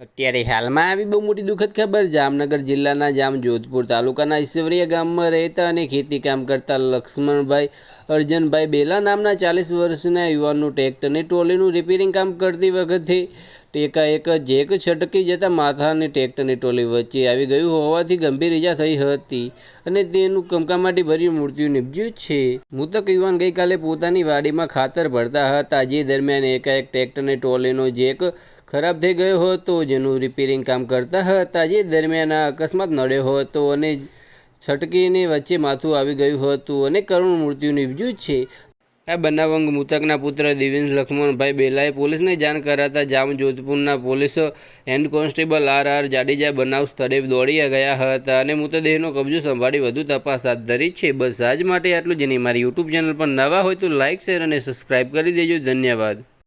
ત્યારે હાલમાં આવી બહુ મોટી દુઃખદ ખબર. જામનગર જિલ્લાના જામ જોધપુર તાલુકાના ઈશ્વરીય ગામમાં રહેતા અને ખેતી કામ કરતા લક્ષ્મણભાઈ અર્જનભાઈ બેલા નામના ચાલીસ વર્ષના યુવાનનું ટ્રેક્ટરની ટ્રોલીનું રિપેરિંગ કામ કરતી વખતે એકાએક જેક છટકી જતાં માથાની ટ્રેક્ટરની ટ્રોલી વચ્ચે આવી ગયું હોવાથી ગંભીર ઈજા થઈ હતી અને તેનું કમકામાટી ભર્યું મૃત્યુ નિપજ્યું છે. મૃતક યુવાન ગઈકાલે પોતાની વાડીમાં ખાતર ભરતા હતા. જે દરમિયાન એકાએક ટ્રેક્ટરની ટ્રોલીનો જેક ખરાબ થઈ ગયો હતો, જેનું રિપેરિંગ કામ કરતા હતા. જે દરમિયાન અકસ્માત નડ્યો હતો અને છટકીને વચ્ચે માથું આવી ગયું હતું અને કરુણ મૃત્યુ નિપજ્યું છે. આ બનાવ અંગ મૃતકના પુત્ર દિવેન્દ્ર લક્ષ્મણભાઈ બેલાએ પોલીસને જાણ કરાતા જામ જોધપુરના police head constable R R Jadeja બનાવ સ્થળે દોડી ગયા હતા અને મૃતદેહનો કબજો સંભાળી વધુ તપાસ હાથ ધરી છે. બસ આજ માટે આટલું નહીં મારી યુટ્યુબ ચેનલ પર નવા હોય તો લાઇક શેર અને સબસ્ક્રાઇબ કરી દેજો. ધન્યવાદ.